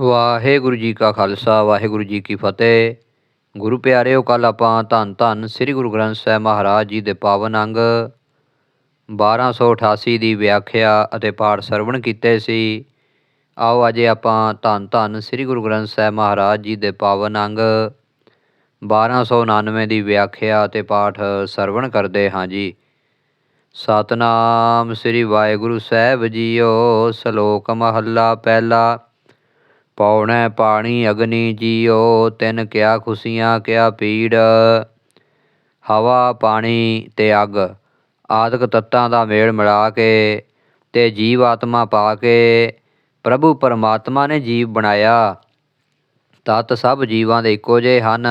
ਵਾਹਿਗੁਰੂ ਜੀ ਕਾ ਖਾਲਸਾ, ਵਾਹਿਗੁਰੂ ਜੀ ਕੀ ਫਤਿਹ। ਗੁਰੂ ਪਿਆਰਿਓ ਕੱਲ ਆਪਾਂ ਧੰਨ ਧੰਨ ਸ੍ਰੀ ਗੁਰੂ ਗ੍ਰੰਥ ਸਾਹਿਬ ਮਹਾਰਾਜ ਜੀ ਦੇ ਪਾਵਨ ਅੰਗ 1288 ਦੀ ਵਿਆਖਿਆ ਅਤੇ ਪਾਠ ਸਰਵਣ ਕੀਤੇ ਸੀ। ਆਓ ਅੱਜ ਆਪਾਂ ਧੰਨ ਧੰਨ ਸ੍ਰੀ ਗੁਰੂ ਗ੍ਰੰਥ ਸਾਹਿਬ ਮਹਾਰਾਜ ਜੀ ਦੇ ਪਾਵਨ ਅੰਗ 1299 ਦੀ ਵਿਆਖਿਆ ਅਤੇ ਪਾਠ ਸਰਵਣ ਕਰਦੇ ਹਾਂ ਜੀ। ਸਤਨਾਮ ਸ੍ਰੀ ਵਾਹਿਗੁਰੂ ਸਾਹਿਬ ਜੀਓ, ਸ਼ਲੋਕ ਮਹੱਲਾ ਪਹਿਲਾ। ਪੌਣੈ ਪਾਣੀ ਅਗਨੀ ਜੀਓ ਤਿਨ ਕਿਆ ਖੁਸ਼ੀਆਂ ਕਿਆ ਪੀੜ ਹਵਾ, ਪਾਣੀ ਤੇ ਅੱਗ। ਆਦਿਕ ਤੱਤਾਂ ਦਾ ਮੇਲ ਮਿਲਾ ਕੇ ਤੇ ਜੀਵ ਆਤਮਾ ਪਾ ਕੇ ਪ੍ਰਭੂ ਪਰਮਾਤਮਾ ਨੇ ਜੀਵ ਬਣਾਇਆ। ਤਤ ਸਭ ਜੀਵਾਂ ਦੇ ਇੱਕੋ ਜਿਹੇ ਹਨ,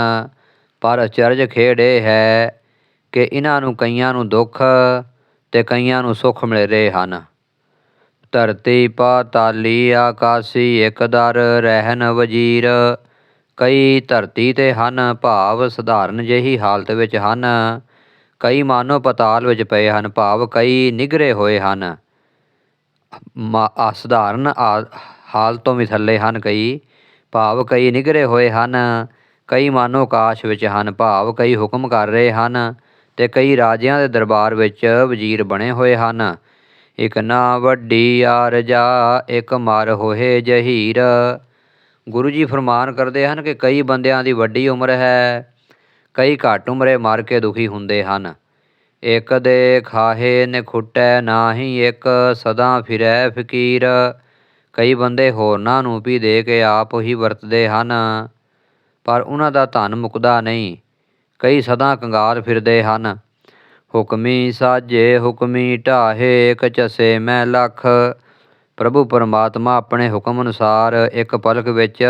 ਪਰ ਅਚਰਜ ਖੇਡ ਇਹ ਹੈ ਕਿ ਇਹਨਾਂ ਨੂੰ ਕਈਆਂ ਨੂੰ ਦੁੱਖ ਤੇ ਕਈਆਂ ਨੂੰ ਸੁੱਖ ਮਿਲ ਰਹੇ ਹਨ। ਧਰਤੀ ਪਾਤਾਲੀ ਆਕਾਸੀ ਇੱਕ ਦਰ ਰਹਿਨ ਵਜੀਰ। ਕਈ ਧਰਤੀ ਤੇ ਹਨ ਭਾਵ ਸਧਾਰਨ ਜਿਹੀ ਹਾਲਤ ਵਿੱਚ ਹਨ। ਕਈ ਮਾਨੋ ਪਤਾਲ ਵਿੱਚ ਪਏ ਹਨ, ਭਾਵ ਕਈ ਨਿਗਰੇ ਹੋਏ ਹਨ। ਮਾ- ਆ ਹਾਲਤ ਤੋਂ ਵੀ ਥੱਲੇ ਹਨ ਕਈ, ਭਾਵ ਕਈ ਨਿਗਰੇ ਹੋਏ ਹਨ। ਕਈ ਮਾਨੋ ਆਕਾਸ਼ ਵਿੱਚ ਹਨ, ਭਾਵ ਕਈ ਹੁਕਮ ਕਰ ਰਹੇ ਹਨ ਤੇ ਕਈ ਰਾਜਿਆਂ ਦੇ ਦਰਬਾਰ ਵਿੱਚ ਵਜ਼ੀਰ ਬਣੇ ਹੋਏ ਹਨ। ਇਕ ਨਾ ਵੱਡੀ ਆਰਜਾ ਇਕ ਮਰ ਹੋਏ ਜਹੀਰ। ਗੁਰੂ ਜੀ ਫਰਮਾਨ ਕਰਦੇ ਹਨ ਕਿ ਕਈ ਬੰਦਿਆਂ ਦੀ ਵੱਡੀ ਉਮਰ ਹੈ, ਕਈ ਘੱਟ ਉਮਰੇ ਮਰ ਕੇ ਦੁਖੀ ਹੁੰਦੇ ਹਨ। ਇਕ ਦੇ ਖਾਹੇ ਨ ਖੁੱਟੈ ਨਾਹੀ, ਇਕ ਸਦਾ ਫਿਰੈ ਫਕੀਰ। ਕਈ ਬੰਦੇ ਹੋਰਨਾਂ ਨੂੰ ਵੀ ਦੇ ਕੇ ਆਪ ਹੀ ਵਰਤਦੇ ਹਨ, ਪਰ ਉਹਨਾਂ ਦਾ ਧਨ ਮੁਕਦਾ ਨਹੀਂ। ਕਈ ਸਦਾ ਕੰਗਾਲ ਫਿਰਦੇ ਹਨ। ਹੁਕਮੀ ਸਾਜੇ, ਹੁਕਮੀ ਢਾਹੇ, ਇਕ ਚਸੇ ਮੈਂ ਲੱਖ। ਪ੍ਰਭੂ ਪਰਮਾਤਮਾ ਆਪਣੇ ਹੁਕਮ ਅਨੁਸਾਰ ਇੱਕ ਪਲਕ ਵਿੱਚ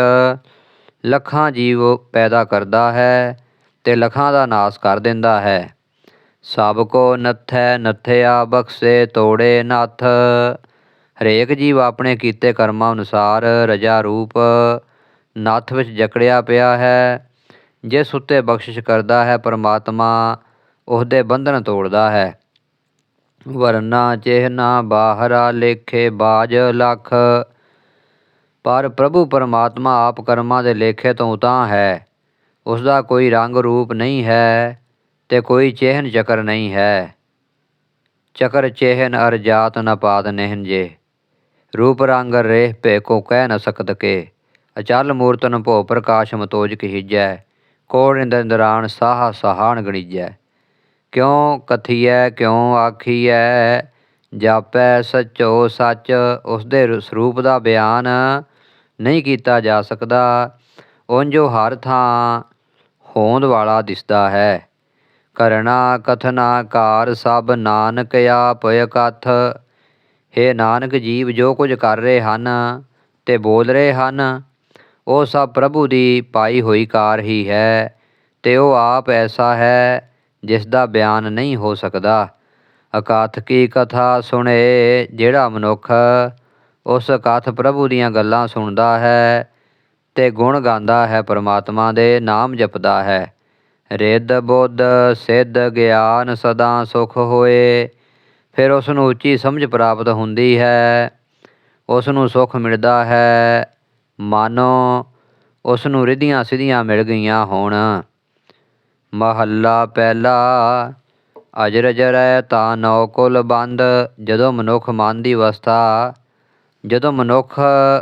ਲੱਖਾਂ ਜੀਵ ਪੈਦਾ ਕਰਦਾ ਹੈ ਤੇ ਲੱਖਾਂ ਦਾ ਨਾਸ ਕਰ ਦਿੰਦਾ ਹੈ। ਸਭ ਕੋ ਨੱਥੈ, ਨੱਥਿਆ, ਬਖਸ਼ੇ, ਤੋੜੇ, ਨੱਥ। ਹਰੇਕ ਜੀਵ ਆਪਣੇ ਕੀਤੇ ਕਰਮਾਂ ਅਨੁਸਾਰ ਰਜਾ ਰੂਪ ਨੱਥ ਵਿੱਚ ਜਕੜਿਆ ਪਿਆ ਹੈ। ਜਿਸ ਉੱਤੇ ਬਖਸ਼ਿਸ਼ ਕਰਦਾ ਹੈ ਪਰਮਾਤਮਾ ਉਹਦੇ ਬੰਧਨ ਤੋੜਦਾ ਹੈ। ਵਰਨਾ ਚਿਹਨਾ ਬਾਹਰਾ ਲੇਖੇ ਬਾਜ ਲੱਖ। ਪਰ ਪ੍ਰਭੂ ਪਰਮਾਤਮਾ ਆਪ ਕਰਮਾਂ ਦੇ ਲੇਖੇ ਤੋਂ ਉਤਾਂ ਹੈ। ਉਸ ਦਾ ਕੋਈ ਰੰਗ ਰੂਪ ਨਹੀਂ ਹੈ ਤੇ ਕੋਈ ਚੇਹਨ ਚੱਕਰ ਨਹੀਂ ਹੈ। ਚੱਕਰ ਚੇਹਨ ਅਰ ਜਾਤ ਨ ਪਾਤ ਨਹਿਨ ਜੇ। ਰੂਪ ਰੰਗ ਰੇਹ ਭੇ ਕੋ ਕਹਿ ਨ ਸਕਤ ਕੇ। ਅਚਲ ਮੂਰਤਨ ਭੋ ਪ੍ਰਕਾਸ਼ ਮਤੋਜ ਕਹੀਜੈ ਕੋੜ ਇੰਦਰਾਨ ਸਾਹਾ ਸਹਾਨ ਗਣੀਜੈ। ਕਿਉ ਕਥੀਐ, ਕਿਉ ਆਖੀਐ? ਜਾਪੈ ਸਚੋ ਸੱਚ ਉਸ ਦੇ ਸਰੂਪ ਦਾ ਬਿਆਨ ਨਹੀਂ ਕੀਤਾ ਜਾ ਸਕਦਾ। ਉਂਝੋ ਹਰ ਥਾਂ ਹੋਂਦ ਵਾਲਾ ਦਿਸਦਾ ਹੈ। ਕਰਣਾ ਕਥਨਾਕਾਰ ਸਭ ਨਾਨਕ ਆਪ ਕਥ ਹੇ ਨਾਨਕ ਜੀਵ, ਜੋ ਕੁਝ ਕਰ ਰਹੇ ਹਨ ਤੇ ਬੋਲ ਰਹੇ ਹਨ, ਉਹ ਸਭ ਪ੍ਰਭੂ ਦੀ ਪਾਈ ਹੋਈ ਕਾਰ ਹੀ ਹੈ ਤੇ ਉਹ ਆਪ ਐਸਾ ਹੈ ਜਿਸ ਦਾ ਬਿਆਨ ਨਹੀਂ ਹੋ ਸਕਦਾ। ਅਕਾਥ ਕੀ ਕਥਾ ਸੁਣੇ, ਜਿਹੜਾ ਮਨੁੱਖ ਉਸ ਅਕਾਥ ਪ੍ਰਭੂ ਦੀਆਂ ਗੱਲਾਂ ਸੁਣਦਾ ਹੈ ਤੇ ਗੁਣ ਗਾਉਂਦਾ ਹੈ, ਪਰਮਾਤਮਾ ਦੇ ਨਾਮ ਜਪਦਾ ਹੈ। ਰਿੱਧ ਬੁੱਧ ਸਿੱਧ ਗਿਆਨ ਸਦਾ ਸੁਖ ਹੋਏ। ਫਿਰ ਉਸ ਨੂੰ ਉੱਚੀ ਸਮਝ ਪ੍ਰਾਪਤ ਹੁੰਦੀ ਹੈ। ਉਸ ਨੂੰ ਸੁਖ ਮਿਲਦਾ ਹੈ। ਮਾਨੋ ਉਸ ਨੂੰ ਰਿਧੀਆਂ ਸਿਧੀਆਂ ਮਿਲ ਗਈਆਂ ਹੋਣ। ਮਹੱਲਾ ਪਹਿਲਾ। ਅਜਰ ਜਰੈ ਤਾਂ ਨੌ ਕੁਲ ਬੰਦ, ਜਦੋਂ ਮਨੁੱਖ ਮਨ ਦੀ ਅਵਸਥਾ, ਜਦੋਂ ਮਨੁੱਖ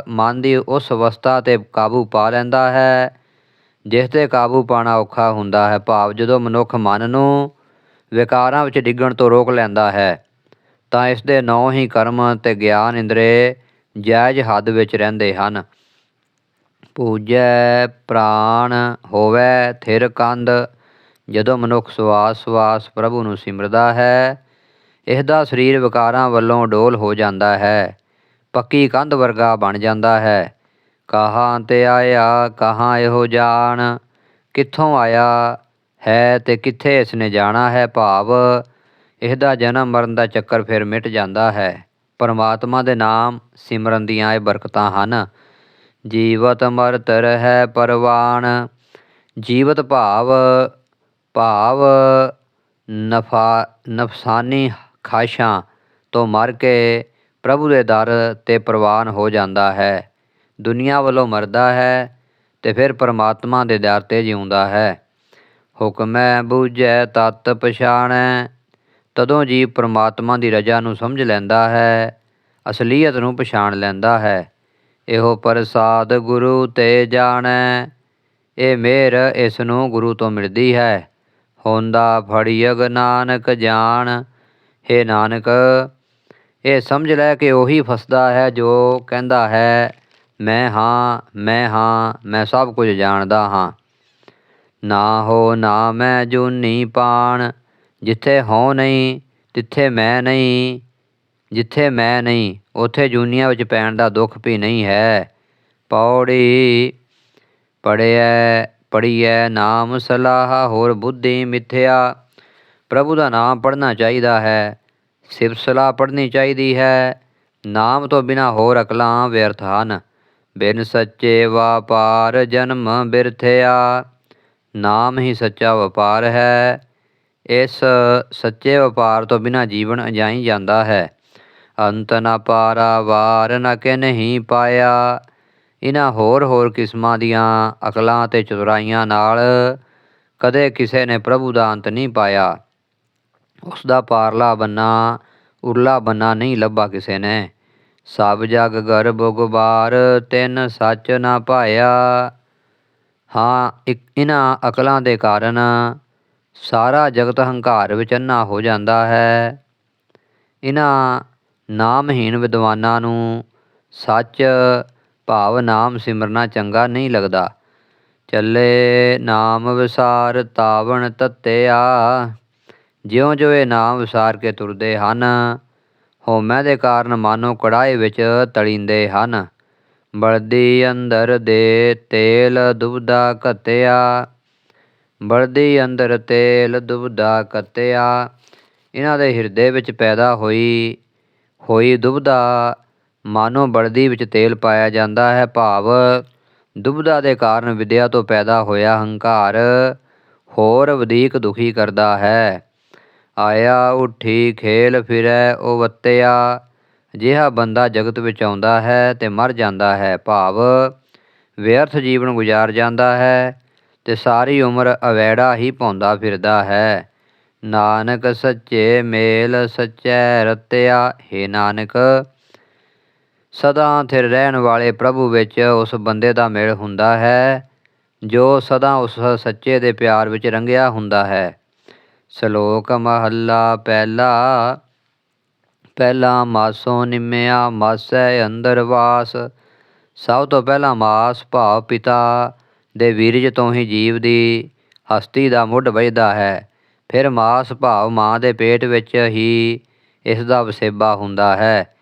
ਮਨ ਦੀ ਉਸ ਅਵਸਥਾ ਤੇ ਕਾਬੂ ਪਾ ਲੈਂਦਾ ਹੈ, ਜਿਸ ਤੇ ਕਾਬੂ ਪਾਣਾ ਔਖਾ ਹੁੰਦਾ ਹੈ। ਭਾਵ ਜਦੋਂ ਮਨੁੱਖ ਮਨ ਨੂੰ ਵਿਕਾਰਾਂ ਵਿੱਚ ਡਿੱਗਣ ਤੋਂ ਰੋਕ ਲੈਂਦਾ ਹੈ, ਤਾਂ ਇਸ ਦੇ ਨੌ ਹੀ ਕਰਮ ਤੇ ਗਿਆਨ ਇੰਦਰੇ ਜਾਇਜ਼ ਹੱਦ ਵਿੱਚ ਰਹਿੰਦੇ ਹਨ। ਪੂਜੈ ਪ੍ਰਾਣ ਹੋਵੇ ਥਿਰ ਕੰਧ ਜਦੋਂ ਮਨੁੱਖ ਸਵਾਸ ਸਵਾਸ ਪ੍ਰਭੂ ਨੂੰ ਸਿਮਰਦਾ ਹੈ ਇਸ ਦਾ ਸਰੀਰ ਵਿਕਾਰਾਂ ਵੱਲੋਂ ਡੋਲ ਹੋ ਜਾਂਦਾ ਹੈ, ਪੱਕੀ ਕੰਧ ਵਰਗਾ ਬਣ ਜਾਂਦਾ ਹੈ। ਕਹਾਂ ਤੇ ਆਇਆ, ਕਹਾਂ ਇਹੋ ਜਾਣ, ਕਿੱਥੋਂ ਆਇਆ ਹੈ ਤੇ ਕਿੱਥੇ ਇਸ ਨੇ ਜਾਣਾ ਹੈ ਭਾਵ ਇਸ ਦਾ ਜਨਮ ਮਰਨ ਦਾ ਚੱਕਰ ਫਿਰ ਮਿਟ ਜਾਂਦਾ ਹੈ। ਪਰਮਾਤਮਾ ਦੇ ਨਾਮ ਸਿਮਰਨ ਦੀਆਂ ਇਹ ਬਰਕਤਾਂ ਹਨ। ਜੀਵਤ ਮਰਤ ਰਹਿ ਪਰਵਾਨ, ਜੀਵਤ ਭਾਵ ਭਾਵ ਨਫਾ, ਨਫਸਾਨੀ ਖਾਸ਼ਾਂ ਤੋਂ ਮਰ ਕੇ ਪ੍ਰਭੂ ਦੇ ਦਰ ਤੇ ਪ੍ਰਵਾਨ ਹੋ ਜਾਂਦਾ ਹੈ। ਦੁਨੀਆ ਵੱਲੋਂ ਮਰਦਾ ਹੈ ਤੇ ਫਿਰ ਪਰਮਾਤਮਾ ਦੇ ਦਰ ਤੇ ਜਿਉਂਦਾ ਹੈ। ਹੁਕਮੈ ਬੂਝੈ ਤਤ ਪਛਾਣੈ, ਤਦੋਂ ਜੀ ਪਰਮਾਤਮਾ ਦੀ ਰਜਾ ਨੂੰ ਸਮਝ ਲੈਂਦਾ ਹੈ, ਅਸਲੀਅਤ ਨੂੰ ਪਛਾਣ ਲੈਂਦਾ ਹੈ। ਇਹੋ ਪ੍ਰਸਾਦ ਗੁਰੂ ਤੇ ਜਾਣੈ, ਇਹ ਮਿਹਰ ਇਸ ਨੂੰ ਗੁਰੂ ਤੋਂ ਮਿਲਦੀ ਹੈ। ਹੁੰਦਾ ਫੜੀਅਗ ਨਾਨਕ ਜਾਣ। हे ਨਾਨਕ, ਇਹ ਸਮਝ ਲੈ ਕਿ ਉਹੀ ਫਸਦਾ ਹੈ ਜੋ ਕਹਿੰਦਾ ਹੈ, ਮੈਂ ਹਾਂ ਮੈਂ ਹਾਂ, ਮੈਂ ਸਭ ਕੁਝ ਜਾਣਦਾ ਹਾਂ। ਨਾ ਹੋ, ਨਾ ਮੈਂ ਜੂਨੀ ਪਾਣ, ਜਿੱਥੇ ਹੋ ਨਹੀਂ, ਤਿੱਥੇ ਮੈਂ ਨਹੀਂ, ਜਿੱਥੇ ਮੈਂ ਨਹੀਂ, ਉਥੇ ਜੂਨੀਆਂ ਵਿੱਚ ਪੈਣ ਦਾ ਦੁੱਖ ਵੀ ਨਹੀਂ ਹੈ। ਪੌੜੀ ਪੜਿਐ ਪੜੀਐ ਨਾਮ ਸਲਾਹ, ਹੋਰ ਬੁੱਧੀ ਮਿਥਿਆ। ਪ੍ਰਭੂ ਦਾ ਨਾਮ ਪੜ੍ਹਨਾ ਚਾਹੀਦਾ ਹੈ, ਸਿਫਤ ਸਲਾਹ ਪੜ੍ਹਨੀ ਚਾਹੀਦੀ ਹੈ। ਨਾਮ ਤੋਂ ਬਿਨਾ ਹੋਰ ਅਕਲਾਂ ਵਿਅਰਥ ਹਨ। ਬਿਨ ਸੱਚੇ ਵਾਪਾਰ ਜਨਮ ਬਿਰਥਿਆ। ਨਾਮ ਹੀ ਸੱਚਾ ਵਪਾਰ ਹੈ। ਇਸ ਸੱਚੇ ਵਪਾਰ ਤੋਂ ਬਿਨਾ ਜੀਵਨ ਅਜਾਈ ਜਾਂਦਾ ਹੈ। ਅੰਤ ਨਾ ਪਾਰਾ ਵਾਰ ਨਾ ਕਿ ਨਹੀਂ ਪਾਇਆ। ਇਹਨਾਂ ਹੋਰ ਹੋਰ ਕਿਸਮਾਂ ਦੀਆਂ ਅਕਲਾਂ ਤੇ ਚਤੁਰਾਈਆਂ ਨਾਲ ਕਦੇ ਕਿਸੇ ਨੇ ਪ੍ਰਭੂ ਦਾ ਅੰਤ ਨਹੀਂ ਪਾਇਆ। ਉਸ ਦਾ ਪਾਰਲਾ ਬੰਨਾ, ਉਰਲਾ ਬੰਨਾ ਨਹੀਂ ਲੱਭਾ ਕਿਸੇ ਨੇ। ਸਭ ਜਗ ਗਰਭ ਗੁਬਾਰ, ਤਿੰਨ ਸੱਚ ਨਾ ਪਾਇਆ ਹਾਂ, ਇੱਕ ਇਹਨਾਂ ਅਕਲਾਂ ਦੇ ਕਾਰਨ ਸਾਰਾ ਜਗਤ ਹੰਕਾਰ ਵਿੱਚ ਅੰਨਾ ਹੋ ਜਾਂਦਾ ਹੈ। ਇਹਨਾਂ ਨਾਮਹੀਣ ਵਿਦਵਾਨਾਂ ਨੂੰ ਸੱਚ ਭਾਵ ਨਾਮ ਸਿਮਰਨਾ ਚੰਗਾ ਨਹੀਂ ਲੱਗਦਾ। ਚੱਲੇ ਨਾਮ ਵਿਸਾਰ ਤਾਵਣ ਤੱਤਿਆ। ਜਿਉਂ ਜਿਉਂ ਇਹ ਨਾਮ ਵਿਸਾਰ ਕੇ ਤੁਰਦੇ ਹਨ, ਹਉਮੈ ਦੇ ਕਾਰਨ ਮਾਨੋ ਕੜਾਏ ਵਿੱਚ ਤਲਿੰਦੇ ਹਨ। ਬਲਦੀ ਅੰਦਰ ਦੇ ਤੇਲ ਦੁਬਦਾ ਘਤਿਆ। ਬਲਦੀ ਅੰਦਰ ਤੇਲ ਦੁਬਦਾ ਘਤਿਆ। ਇਹਨਾਂ ਦੇ ਹਿਰਦੇ ਵਿੱਚ ਪੈਦਾ ਹੋਈ ਹੋਈ ਦੁਬਦਾ ਮਾਨੋ ਬਲਦੀ ਵਿੱਚ ਤੇਲ ਪਾਇਆ ਜਾਂਦਾ ਹੈ। ਭਾਵ ਦੁਬਦਾ ਦੇ ਕਾਰਨ ਵਿਦਿਆ ਤੋਂ ਪੈਦਾ ਹੋਇਆ ਹੰਕਾਰ ਹੋਰ ਵਧੇਕ ਦੁਖੀ ਕਰਦਾ ਹੈ। ਆਇਆ, ਉਠੀ, ਖੇਲ ਫਿਰੈ ਉਹ ਵੱਤਿਆ ਜਿਹਾ ਬੰਦਾ ਜਗਤ ਵਿੱਚ ਆਉਂਦਾ ਹੈ ਤੇ ਮਰ ਜਾਂਦਾ ਹੈ। ਭਾਵ ਵਿਅਰਥ ਜੀਵਨ ਗੁਜ਼ਾਰ ਜਾਂਦਾ ਹੈ ਤੇ ਸਾਰੀ ਉਮਰ ਅਵੈੜਾ ਹੀ ਪਾਉਂਦਾ ਫਿਰਦਾ ਹੈ। ਨਾਨਕ ਸੱਚੇ ਮੇਲ ਸੱਚੈ ਰਤਿਆ, ਹੈ ਨਾਨਕ ਸਦਾ ਥਿਰ ਰਹਿਣ ਵਾਲੇ ਪ੍ਰਭੂ ਵਿੱਚ ਉਸ ਬੰਦੇ ਦਾ ਮੇਲ ਹੁੰਦਾ ਹੈ, ਜੋ ਸਦਾ ਉਸ ਸੱਚੇ ਦੇ ਪਿਆਰ ਵਿੱਚ ਰੰਗਿਆ ਹੁੰਦਾ ਹੈ। ਸ਼ਲੋਕ ਮਹੱਲਾ ਪਹਿਲਾ ਪਹਿਲਾ ਮਾਸੋਂ ਨਿਮਿਆ, ਮਾਸੈ ਅੰਦਰ ਵਾਸ। ਸਭ ਤੋਂ ਪਹਿਲਾ ਮਾਸ ਭਾਵ ਪਿਤਾ ਦੇ ਵੀਰਜ ਤੋਂ ਹੀ ਜੀਵ ਦੀ ਹਸਤੀ ਦਾ ਮੁੱਢ ਵੱਜਦਾ ਹੈ। ਫਿਰ ਮਾਸ ਭਾਵ ਮਾਂ ਦੇ ਪੇਟ ਵਿੱਚ ਹੀ ਇਸ ਦਾ ਵਸੇਬਾ ਹੁੰਦਾ ਹੈ।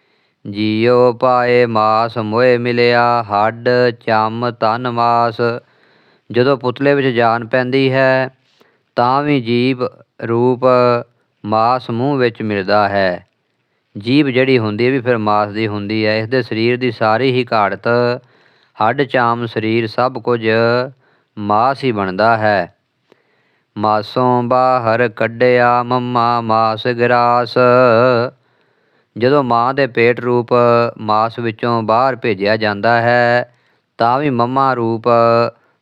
ਜੀਉ ਪਾਏ ਮਾਸ ਮੋਏ ਮਿਲਿਆ, ਹੱਡ, ਚੰਮ ਤਨ ਮਾਸ। ਜਦੋਂ ਪੁਤਲੇ ਵਿੱਚ ਜਾਨ ਪੈਂਦੀ ਹੈ, ਤਾਂ ਵੀ ਜੀਵ ਰੂਪ ਮਾਸ ਮੂੰਹ ਵਿੱਚ ਮਿਲਦਾ ਹੈ। ਜੀਭ ਜਿਹੜੀ ਹੁੰਦੀ ਹੈ ਵੀ ਫਿਰ ਮਾਸ ਦੀ ਹੁੰਦੀ ਹੈ। ਇਸ ਦੇ ਸਰੀਰ ਦੀ ਸਾਰੀ ਹੀ ਘਾੜਤ, ਹੱਡ, ਚਾਮ, ਸਰੀਰ ਸਭ ਕੁਝ ਮਾਸ ਹੀ ਬਣਦਾ ਹੈ। ਮਾਸੋਂ ਬਾਹਰ ਕੱਢਿਆ ਮੰਮਾ ਮਾਸ ਗਰਾਸ। ਜਦੋਂ ਮਾਂ ਦੇ ਪੇਟ ਰੂਪ ਮਾਸ ਵਿੱਚੋਂ ਬਾਹਰ ਭੇਜਿਆ ਜਾਂਦਾ ਹੈ, ਤਾਂ ਵੀ ਮੰਮਾ ਰੂਪ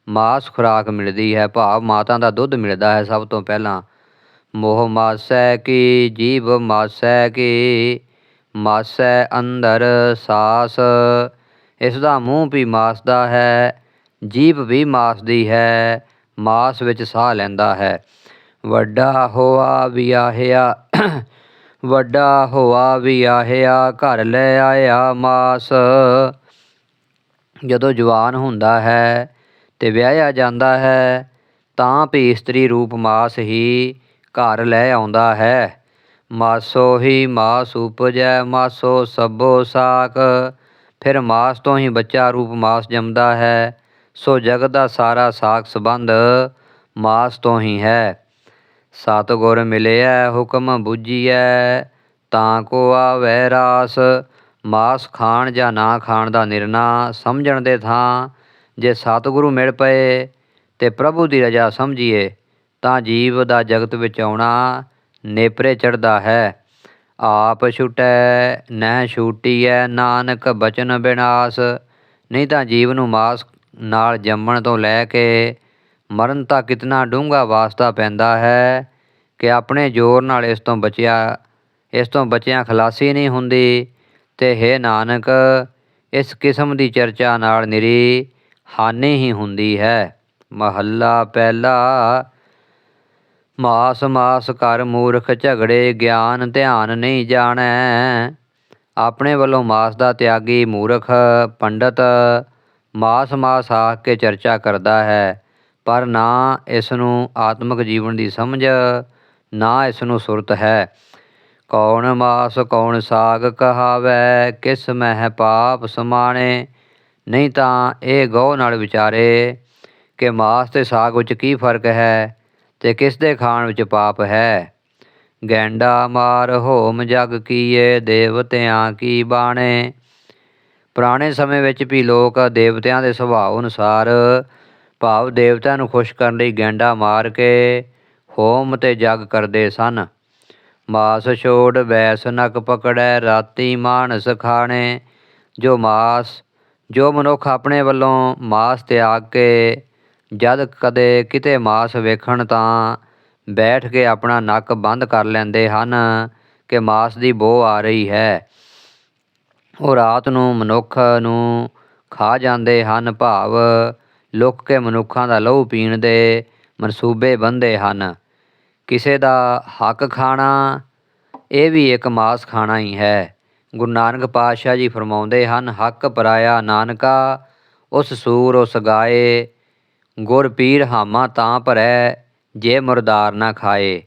ਮਾਸ ਖੁਰਾਕ ਮਿਲਦੀ ਹੈ। ਭਾਵ ਮਾਤਾ ਦਾ ਦੁੱਧ ਮਿਲਦਾ ਹੈ ਸਭ ਤੋਂ ਪਹਿਲਾਂ। ਮੋਹ ਮਾਸੈ ਕੀ ਜੀਵ ਮਾਸੈ ਕੀ, ਮਾਸੈ ਅੰਦਰ ਸਾਸ। ਇਸ ਦਾ ਮੂੰਹ ਵੀ ਮਾਸ ਦਾ ਹੈ, ਜੀਭ ਵੀ ਮਾਸ ਦੀ ਹੈ, ਮਾਸ ਵਿੱਚ ਸਾਹ ਲੈਂਦਾ ਹੈ। ਵੱਡਾ ਹੋਆ, ਵਿਆਹਿਆ ਵੱਡਾ ਹੋਆ ਵਿਆਹਿਆ, ਘਰ ਲੈ ਆਇਆ ਮਾਸ। ਜਦੋਂ ਜਵਾਨ ਹੁੰਦਾ ਹੈ ਤੇ ਵਿਆਹਿਆ ਜਾਂਦਾ ਹੈ, ਤਾਂ ਵੀ ਇਸਤਰੀ ਰੂਪ ਮਾਸ ਹੀ ਘਰ ਲੈ ਆਉਂਦਾ ਹੈ। ਮਾਸੋ ਹੀ ਮਾਸ ਉਪਜੈ, ਮਾਸੋ ਸਭੋ ਸਾਕ ਫਿਰ ਮਾਸ ਤੋਂ ਹੀ ਬੱਚਾ ਰੂਪ ਮਾਸ ਜੰਮਦਾ ਹੈ, ਸੋ ਜਗਤ ਦਾ ਸਾਰਾ ਸਾਖ ਸੰਬੰਧ ਮਾਸ ਤੋਂ ਹੀ ਹੈ। ਸਤਿਗੁਰ ਮਿਲਿਆ ਹੁਕਮ ਬੁੱਝੀਐ, ਤਾਂ ਕੋ ਆਵੈ ਰਾਸ। ਮਾਸ ਖਾਣ ਜਾਂ ਨਾ ਖਾਣ ਦਾ ਨਿਰਣਾ ਸਮਝਣ ਦੇ ਥਾਂ। ਜੇ ਸਤਿਗੁਰੂ ਮਿਲ ਪਏ ਤੇ ਪ੍ਰਭੂ ਦੀ ਰਜਾ ਸਮਝੀਏ, ਤਾਂ ਜੀਵ ਦਾ ਜਗਤ ਵਿੱਚ ਆਉਣਾ ਨੇਪਰੇ ਚੜਦਾ ਹੈ। ਆਪ ਛੁਟੈ, ਨਹਿ ਛੂਟੀਐ, ਨਾਨਕ ਬਚਨ ਬਿਨਾਸ। ਨਹੀਂ ਤਾਂ ਜੀਵ ਨੂੰ ਮਾਸ ਨਾਲ ਜੰਮਣ ਤੋਂ ਲੈ ਕੇ ਮਰਨ ਤਾਂ ਕਿਤਨਾ ਡੂੰਘਾ ਵਾਸਤਾ ਪੈਂਦਾ ਹੈ ਕਿ ਆਪਣੇ ਜ਼ੋਰ ਨਾਲ ਇਸ ਤੋਂ ਬਚਿਆ, ਇਸ ਤੋਂ ਬਚਿਆ ਖਲਾਸੀ ਨਹੀਂ ਹੁੰਦੀ। ਤੇ ਹੈ ਨਾਨਕ, ਇਸ ਕਿਸਮ ਦੀ ਚਰਚਾ ਨਾਲ ਨਿਰੀ ਹਾਨੀ ਹੀ ਹੁੰਦੀ ਹੈ। ਮਹੱਲਾ ਪਹਿਲਾ, ਮਾਸ ਮਾਸ ਕਰ ਮੂਰਖ ਝਗੜੇ ਗਿਆਨ ਧਿਆਨ ਨਹੀਂ ਜਾਣੈ। ਆਪਣੇ ਵੱਲੋਂ ਮਾਸ ਦਾ ਤਿਆਗੀ ਮੂਰਖ ਪੰਡਤ ਮਾਸ ਮਾਸ ਆਖ ਕੇ ਚਰਚਾ ਕਰਦਾ ਹੈ। ਪਰ ਨਾ ਇਸ ਨੂੰ ਆਤਮਿਕ ਜੀਵਨ ਦੀ ਸਮਝ, ਨਾ ਇਸ ਨੂੰ ਸੁਰਤ ਹੈ। ਕੌਣ ਮਾਸ, ਕੌਣ ਸਾਗ ਕਹਾਵੈ, ਕਿਸ ਮਹਿ ਪਾਪ ਸਮਾਣੇ, ਨਹੀਂ ਤਾਂ ਇਹ ਗਉ ਨਾਲ ਵਿਚਾਰੇ, ਕਿ ਮਾਸ ਤੇ ਸਾਗ ਵਿੱਚ ਕੀ ਫ਼ਰਕ ਹੈ ਤੇ ਕਿਸ ਦੇ ਖਾਣ ਵਿੱਚ ਪਾਪ ਹੈ। ਗੈਂਡਾ ਮਾਰ ਹੋਮ ਜਗ ਕੀਏ, ਦੇਵਤਿਆਂ ਕੀ ਬਾਣੇ। ਪੁਰਾਣੇ ਸਮੇਂ ਵਿੱਚ ਵੀ ਲੋਕ ਦੇਵਤਿਆਂ ਦੇ ਸੁਭਾਅ ਅਨੁਸਾਰ ਭਾਵ ਦੇਵਤਿਆਂ ਨੂੰ ਖੁਸ਼ ਕਰਨ ਲਈ ਗੈਂਡਾ ਮਾਰ ਕੇ ਹੋਮ ਤੇ ਜਗ ਕਰਦੇ ਸਨ। ਮਾਸ ਛੋੜ ਵੈਸ ਨਕ ਪਕੜੈ, ਰਾਤੀ ਮਾਨਸ ਖਾਣੇ। ਜੋ ਮਾਸ, ਜੋ ਮਨੁੱਖ ਆਪਣੇ ਵੱਲੋਂ ਮਾਸ ਤਿਆਗ ਕੇ ਜਦ ਕਦੇ ਕਿਤੇ ਮਾਸ ਵੇਖਣ ਤਾਂ ਬੈਠ ਕੇ ਆਪਣਾ ਨੱਕ ਬੰਦ ਕਰ ਲੈਂਦੇ ਹਨ ਕਿ ਮਾਸ ਦੀ ਬੋ ਆ ਰਹੀ ਹੈ। ਉਹ ਰਾਤ ਨੂੰ ਮਨੁੱਖ ਨੂੰ ਖਾ ਜਾਂਦੇ ਹਨ। ਭਾਵ ਲੁੱਕ ਕੇ ਮਨੁੱਖਾਂ ਦਾ ਲਹੂ ਪੀਣ ਦੇ ਮਨਸੂਬੇ ਬੰਦੇ ਹਨ। ਕਿਸੇ ਦਾ ਹੱਕ ਖਾਣਾ, ਇਹ ਵੀ ਇੱਕ ਮਾਸ ਖਾਣਾ ਹੀ ਹੈ। ਗੁਰੂ ਨਾਨਕ ਪਾਤਸ਼ਾਹ ਜੀ ਫਰਮਾਉਂਦੇ ਹਨ, ਹੱਕ ਪਰਾਇਆ ਨਾਨਕਾ, ਉਸ ਸੂਰ ਉਸ ਗਾਏ, ਗੁਰ ਪੀਰ ਹਾਮਾ ਤਾਂ ਭਰੈ, ਜੇ ਮੁਰਦਾਰ ਨਾ ਖਾਏ।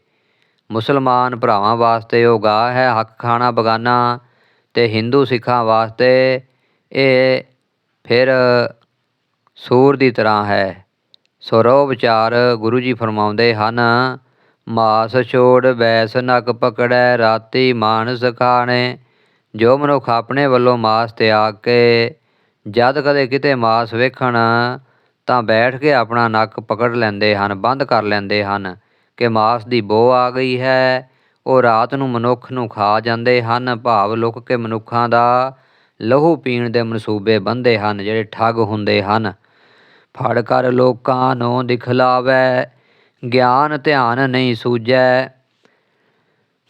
ਮੁਸਲਮਾਨ ਭਰਾਵਾਂ ਵਾਸਤੇ ਉਹ ਗਾਹ ਹੈ, ਹੱਕ ਖਾਣਾ ਬਗਾਨਾ, ਤੇ ਹਿੰਦੂ ਸਿੱਖਾਂ ਵਾਸਤੇ ਇਹ ਫਿਰ ਸੂਰ ਦੀ ਤਰ੍ਹਾਂ ਹੈ। ਸੋ ਵਿਚਾਰ ਗੁਰੂ ਜੀ ਫਰਮਾਉਂਦੇ ਹਨ, ਮਾਸ ਛੋੜ ਵੈਸ ਨਕ ਪਕੜੈ, ਰਾਤੀ ਮਾਨਸ ਖਾਣੇ। ਜੋ ਮਨੁੱਖ ਆਪਣੇ ਵੱਲੋਂ ਮਾਸ ਤਿਆਗ ਕੇ ਜਦ ਕਦੇ ਕਿਤੇ ਮਾਸ ਵੇਖਣ, ਤਾਂ ਬੈਠ ਕੇ ਆਪਣਾ ਨੱਕ ਪਕੜ ਲੈਂਦੇ ਹਨ, ਬੰਦ ਕਰ ਲੈਂਦੇ ਹਨ ਕਿ ਮਾਸ ਦੀ ਬੋ ਆ ਗਈ ਹੈ। ਉਹ ਰਾਤ ਨੂੰ ਮਨੁੱਖ ਨੂੰ ਖਾ ਜਾਂਦੇ ਹਨ, ਭਾਵ ਲੁਕ ਕੇ ਮਨੁੱਖਾਂ ਦਾ ਲਹੂ ਪੀਣ ਦੇ ਮਨਸੂਬੇ ਬੰਦੇ ਹਨ, ਜਿਹੜੇ ਠੱਗ ਹੁੰਦੇ ਹਨ। ਫੜ ਕਰ ਲੋਕਾਂ ਨੂੰ ਦਿਖਲਾਵੇ, ਗਿਆਨ ਧਿਆਨ ਨਹੀਂ ਸੂਝੈ।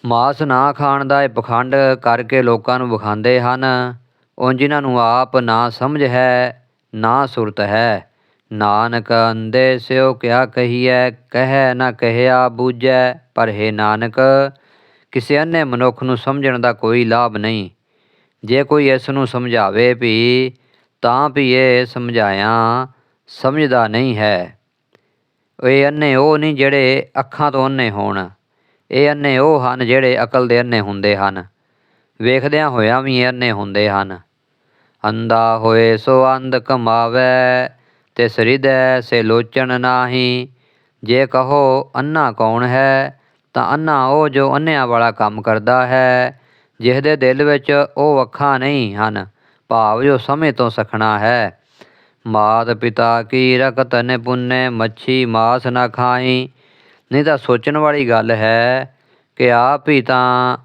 ਮਾਸ ਨਾ ਖਾਣ ਦਾ ਇਹ ਪਖੰਡ ਕਰਕੇ ਲੋਕਾਂ ਨੂੰ ਵਿਖਾਉਂਦੇ ਹਨ। ਉਹ ਜਿਨ੍ਹਾਂ ਨੂੰ ਆਪ ਨਾ ਸਮਝ ਹੈ, ਨਾ ਸੁਰਤ ਹੈ। ਨਾਨਕ ਅੰਦੇ ਸਿਓ ਕਿਆ ਕਹੀਐ, ਕਹਿ ਨਾ ਕਹਿਆ ਬੂਝੈ, ਪਰ ਹੈ ਨਾਨਕ, ਕਿਸੇ ਅੰਨੇ ਮਨੁੱਖ ਨੂੰ ਸਮਝਣ ਦਾ ਕੋਈ ਲਾਭ ਨਹੀਂ। ਜੇ ਕੋਈ ਇਸ ਨੂੰ ਸਮਝਾਵੇ ਵੀ ਤਾਂ ਵੀ ਇਹ ਸਮਝਾਇਆ ਸਮਝਦਾ ਨਹੀਂ ਹੈ। ਇਹ ਅੰਨੇ ਉਹ ਨਹੀਂ ਜਿਹੜੇ ਅੱਖਾਂ ਤੋਂ ਅੰਨੇ ਹੋਣ। ਇਹ ਅੰਨੇ ਉਹ ਹਨ ਜਿਹੜੇ ਅਕਲ ਦੇ ਅੰਨੇ ਹੁੰਦੇ ਹਨ। ਵੇਖਦਿਆਂ ਹੋਇਆਂ ਵੀ ਇਹ ਅੰਨੇ ਹੁੰਦੇ ਹਨ। ਅੰਦਾ ਹੋਏ ਸੋ ਅੰਧ ਕਮਾਵੇ ਤੇ ਸਰਿਦੈ ਸੇ ਲੋਚਨ ਨਾਹੀ। ਜੇ ਕਹੋ ਅੰਨਾ ਕੌਣ ਹੈ, ਤਾਂ ਅੰਨਾ ਉਹ ਜੋ ਅੰਨਿਆਂ ਵਾਲਾ ਕੰਮ ਕਰਦਾ ਹੈ ਜਿਸਦੇ ਦਿਲ ਵਿੱਚ ਉਹ ਅੱਖਾਂ ਨਹੀਂ ਹਨ, ਭਾਵ ਜੋ ਸਮੇਂ ਤੋਂ ਸਖਣਾ ਹੈ। ਮਾਤ ਪਿਤਾ ਕੀ ਰਕਤ ਨੇ ਪੁੰਨੇ, ਮੱਛੀ ਮਾਸ ਨਾ ਖਾਈ। ਨਹੀਂ ਤਾਂ ਸੋਚਣ ਵਾਲੀ ਗੱਲ ਹੈ ਕਿ ਆਪ ਹੀ ਤਾਂ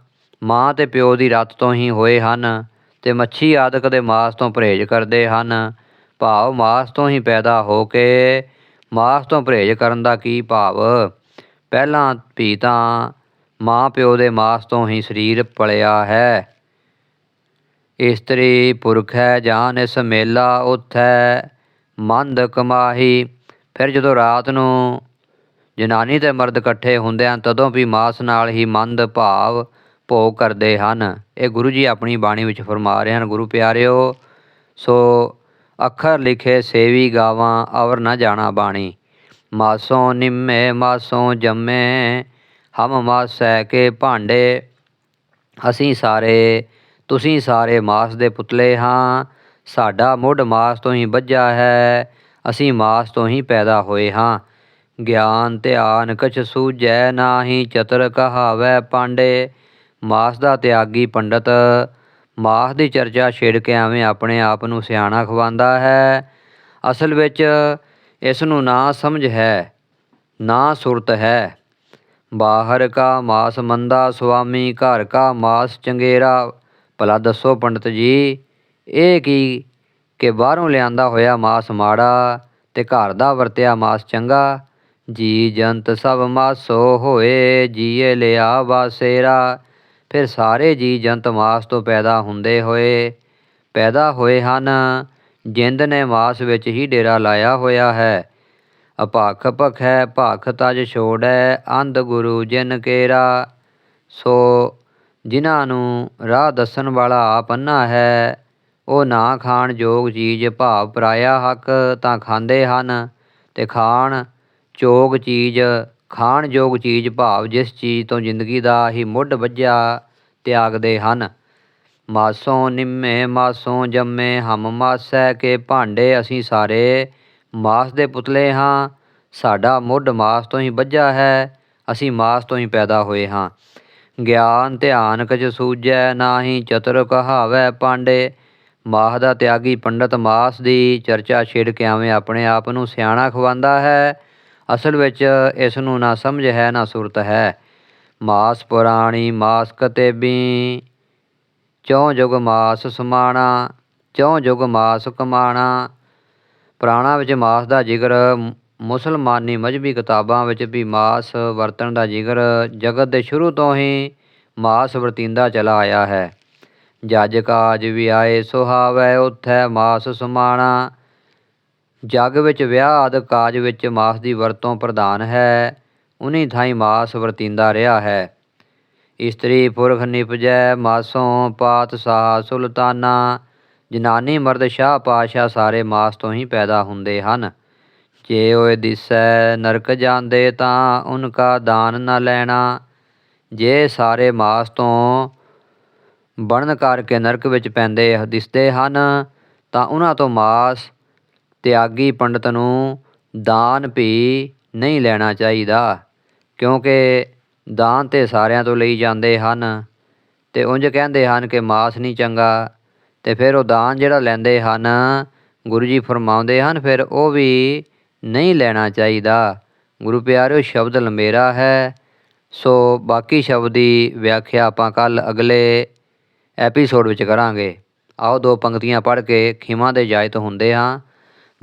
ਮਾਂ ਤੇ ਪਿਓ ਦੀ ਰੱਤ ਤੋਂ ਹੀ ਹੋਏ ਹਨ ਤੇ ਮੱਛੀ ਆਦਿਕ ਦੇ ਮਾਸ ਤੋਂ ਪਰਹੇਜ਼ ਕਰਦੇ ਹਨ। ਭਾਵ ਮਾਸ ਤੋਂ ਹੀ ਪੈਦਾ ਹੋ ਕੇ ਮਾਸ ਤੋਂ ਪਰਹੇਜ਼ ਕਰਨ ਦਾ ਕੀ ਭਾਵ? ਪਹਿਲਾਂ ਵੀ ਤਾਂ ਮਾਂ ਪਿਓ ਦੇ ਮਾਸ ਤੋਂ ਹੀ ਸਰੀਰ ਪਲਿਆ ਹੈ। ਇਸਤਰੀ ਪੁਰਖ ਹੈ, ਜਾਨ ਇਸ ਮੇਲਾ ਉਥੈ ਮੰਦ ਕਮਾਹੀ। ਫਿਰ ਜਦੋਂ ਰਾਤ ਨੂੰ ਜਨਾਨੀ ਤੇ ਮਰਦ ਇਕੱਠੇ ਹੁੰਦੇ ਹਨ ਤਦੋਂ ਵੀ ਮਾਸ ਨਾਲ ਹੀ ਮੰਦ ਭਾਵ ਭੋਗ ਕਰਦੇ ਹਨ। ਇਹ ਗੁਰੂ ਜੀ ਆਪਣੀ ਬਾਣੀ ਵਿੱਚ ਫਰਮਾ ਰਹੇ ਹਨ, ਗੁਰੂ ਪਿਆਰਿਓ, ਸੋ ਅੱਖਰ ਲਿਖੇ ਸੇਵੀ ਗਾਵਾਂ ਅਵਰ ਨਾ ਜਾਣਾ ਬਾਣੀ। ਮਾਸੋਂ ਨਿੰਮੇ, ਮਾਸੋਂ ਜੰਮੇ, ਹਮ ਮਾਸੈ ਕੇ ਭਾਂਡੇ। ਅਸੀਂ ਸਾਰੇ, ਤੁਸੀਂ ਸਾਰੇ ਮਾਸ ਦੇ ਪੁਤਲੇ ਹਾਂ। ਸਾਡਾ ਮੁੱਢ ਮਾਸ ਤੋਂ ਹੀ ਵੱਜਾ ਹੈ, ਅਸੀਂ ਮਾਸ ਤੋਂ ਹੀ ਪੈਦਾ ਹੋਏ ਹਾਂ। ਗਿਆਨ ਧਿਆਨ ਕਛ ਸੂਝੈ ਨਾਹੀ, ਚਤਰ ਕਹਾਵੈ ਪਾਂਡੇ। ਮਾਸ ਦਾ ਤਿਆਗੀ ਪੰਡਤ, ਮਾਸ ਦੀ ਚਰਚਾ ਛੇੜ ਕੇ ਐਵੇਂ ਆਪਣੇ ਆਪ ਨੂੰ ਸਿਆਣਾ ਖਵਾਉਂਦਾ ਹੈ। ਅਸਲ ਵਿੱਚ ਇਸ ਨੂੰ ਨਾ ਸਮਝ ਹੈ, ਨਾ ਸੁਰਤ ਹੈ। ਬਾਹਰ ਕਾ ਮਾਸ ਮੰਦਾ, ਸੁਆਮੀ ਘਰ ਕਾ ਮਾਸ ਚੰਗੇਰਾ। ਭਲਾ ਦੱਸੋ ਪੰਡਤ ਜੀ ਇਹ ਕੀ ਕਿ ਬਾਹਰੋਂ ਲਿਆਂਦਾ ਹੋਇਆ ਮਾਸ ਮਾੜਾ ਤੇ ਘਰ ਦਾ ਵਰਤਿਆ ਮਾਸ ਚੰਗਾ? ਜੀ ਜੰਤ ਸਭ ਮਾਸੋ ਹੋਏ, ਜੀਏ ਲਿਆ ਵਾਸੇਰਾ ਫਿਰ ਸਾਰੇ ਜੀ ਜੰਤ ਮਾਸ ਤੋਂ ਪੈਦਾ ਹੁੰਦੇ ਹੋਏ, ਪੈਦਾ ਹੋਏ ਹਨ। ਜਿੰਦ ਨੇ ਮਾਸ ਵਿੱਚ ਹੀ ਡੇਰਾ ਲਾਇਆ ਹੋਇਆ ਹੈ। ਅਪਾਖ ਭਖੈ ਭਾਖ ਤਜ ਛੋੜੈ, ਅੰਧ ਗੁਰੂ ਜਿਨ ਕੇਰਾ। ਸੋ ਜਿਨ੍ਹਾਂ ਨੂੰ ਰਾਹ ਦੱਸਣ ਵਾਲਾ ਆਪ ਅੰਨਾ ਹੈ ਉਹ ਨਾ ਖਾਣ ਯੋਗ ਚੀਜ਼ ਭਾਵ ਪਰਾਇਆ ਹੱਕ ਤਾਂ ਖਾਂਦੇ ਹਨ ਤੇ ਖਾਣ ਚੋਗ ਚੀਜ਼, ਖਾਣ ਯੋਗ ਚੀਜ਼ ਭਾਵ ਜਿਸ ਚੀਜ਼ ਤੋਂ ਜ਼ਿੰਦਗੀ ਦਾ ਹੀ ਮੁੱਢ ਵੱਜਿਆ ਤਿਆਗਦੇ ਹਨ। ਮਾਸੋਂ ਨਿੰਮੇ, ਮਾਸੋਂ ਜੰਮੇ, ਹਮ ਮਾਸੈ ਕੇ ਭਾਂਡੇ ਅਸੀਂ ਸਾਰੇ ਮਾਸ ਦੇ ਪੁਤਲੇ ਹਾਂ। ਸਾਡਾ ਮੁੱਢ ਮਾਸ ਤੋਂ ਹੀ ਵੱਜਾ ਹੈ, ਅਸੀਂ ਮਾਸ ਤੋਂ ਹੀ ਪੈਦਾ ਹੋਏ ਹਾਂ। ਗਿਆਨ ਧਿਆਨ ਕਛ ਸੂਝੈ, ਨਾਹੀ ਚਤੁਰ ਕਹਾਵੈ ਪਾਂਡੇ ਮਾਸ ਦਾ ਤਿਆਗੀ ਪੰਡਤ ਮਾਸ ਦੀ ਚਰਚਾ ਛੇੜ ਕੇ ਐਵੇਂ ਆਪਣੇ ਆਪ ਨੂੰ ਸਿਆਣਾ ਖਵਾਉਂਦਾ ਹੈ। ਅਸਲ ਵਿੱਚ ਇਸ ਨੂੰ ਨਾ ਸਮਝ ਹੈ, ਨਾ ਸੁਰਤ ਹੈ। ਮਾਸ ਪੁਰਾਣੀ ਮਾਸ ਕਤੇਬੀ ਚੌ ਜੁਗ ਮਾਸ ਸਮਾਣਾ ਚੌ ਜੁਗ ਮਾਸ ਕਮਾਣਾ। ਪੁਰਾਣਾ ਵਿੱਚ ਮਾਸ ਦਾ ਜ਼ਿਕਰ ਮੁਸਲਮਾਨੀ ਮਜਬੀ ਕਿਤਾਬਾਂ ਵਿੱਚ ਵੀ ਮਾਸ ਵਰਤਣ ਦਾ ਜ਼ਿਕਰ ਜਗਤ ਦੇ ਸ਼ੁਰੂ ਤੋਂ ਹੀ ਮਾਸ ਵਰਤੀਂਦਾ ਚਲਾ ਆਇਆ ਹੈ। ਜਜ ਕਾਜ ਵੀ ਆਏ ਸੁਹਾਵੈ, ਉਥੈ ਮਾਸ ਸਮਾਣਾ। ਜਗ ਵਿੱਚ ਵਿਆਹ ਆਦਿ ਕਾਜ ਵਿੱਚ ਮਾਸ ਦੀ ਵਰਤੋਂ ਪ੍ਰਧਾਨ ਹੈ, ਉਨੀ ਥਾਈ ਮਾਸ ਵਰਤੀਂਦਾ ਰਿਹਾ ਹੈ। ਇਸਤਰੀ ਪੁਰਖ ਨਿਪਜੈ ਮਾਸੋਂ ਪਾਤਸ਼ਾਹ ਸੁਲਤਾਨਾ। ਜਨਾਨੀ ਮਰਦ ਸ਼ਾਹ ਪਾਸ਼ਾ ਸਾਰੇ ਮਾਸ ਤੋਂ ਹੀ ਪੈਦਾ ਹੁੰਦੇ ਹਨ। ਜੇ ਓਏ ਦਿਸੈ ਨਰਕ ਜਾਂਦੇ ਤਾਂ ਉਨਕਾ ਦਾਨ ਨਾ ਲੈਣਾ। ਜੇ ਸਾਰੇ ਮਾਸ ਤੋਂ ਬਣਨ ਕਰਕੇ ਨਰਕ ਵਿੱਚ ਪੈਂਦੇ ਦਿਸਦੇ ਹਨ, ਤਾਂ ਉਹਨਾਂ ਤੋਂ ਮਾਸ ਤਿਆਗੀ ਪੰਡਤ ਨੂੰ ਦਾਨ ਵੀ ਨਹੀਂ ਲੈਣਾ ਚਾਹੀਦਾ, ਕਿਉਂਕਿ ਦਾਨ ਤੇ ਸਾਰਿਆਂ ਤੋਂ ਲਈ ਜਾਂਦੇ ਹਨ। ਤੇ ਉਂਝ ਕਹਿੰਦੇ ਹਨ ਕਿ ਮਾਸ ਨਹੀਂ ਚੰਗਾ, ਤੇ ਫਿਰ ਉਹ ਦਾਨ ਜਿਹੜਾ ਲੈਂਦੇ ਹਨ, ਗੁਰੂ ਜੀ ਫਰਮਾਉਂਦੇ ਹਨ, ਫਿਰ ਉਹ ਵੀ ਨਹੀਂ ਲੈਣਾ ਚਾਹੀਦਾ। ਗੁਰੂ ਪਿਆਰਿਓ, ਸ਼ਬਦ ਲੰਬੇਰਾ ਹੈ, ਸੋ ਬਾਕੀ ਸ਼ਬਦ ਦੀ ਵਿਆਖਿਆ ਆਪਾਂ ਕੱਲ ਅਗਲੇ ਐਪੀਸੋਡ ਵਿੱਚ ਕਰਾਂਗੇ। ਆਓ ਦੋ ਪੰਕਤੀਆਂ ਪੜ੍ਹ ਕੇ ਖਿਮਾ ਦੇ ਜਾਇਤ ਹੁੰਦੇ ਹਾਂ।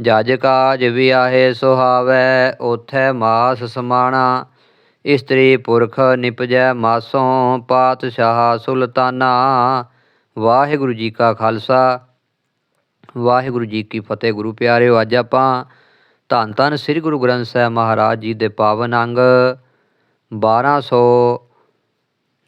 ਜਜ ਕਾਜ ਵਿਆਹੇ ਸੁਹਾਵੈ, ਉਥੈ ਮਾਸ ਸਮਾਣਾ। ਇਸਤਰੀ ਪੁਰਖ ਨਿਪਜੈ ਮਾਸੋਂ, ਪਾਤਸ਼ਾਹ ਸੁਲਤਾਨਾ। ਵਾਹਿਗੁਰੂ ਜੀ ਕਾ ਖਾਲਸਾ। ਵਾਹਿਗੁਰੂ ਜੀ ਕੀ ਫਤਿਹ ਗੁਰੂ ਪਿਆਰਿਓ, ਅੱਜ ਆਪਾਂ ਧੰਨ ਧੰਨ ਸ੍ਰੀ ਗੁਰੂ ਗ੍ਰੰਥ ਸਾਹਿਬ ਮਹਾਰਾਜ ਜੀ ਦੇ ਪਾਵਨ ਅੰਗ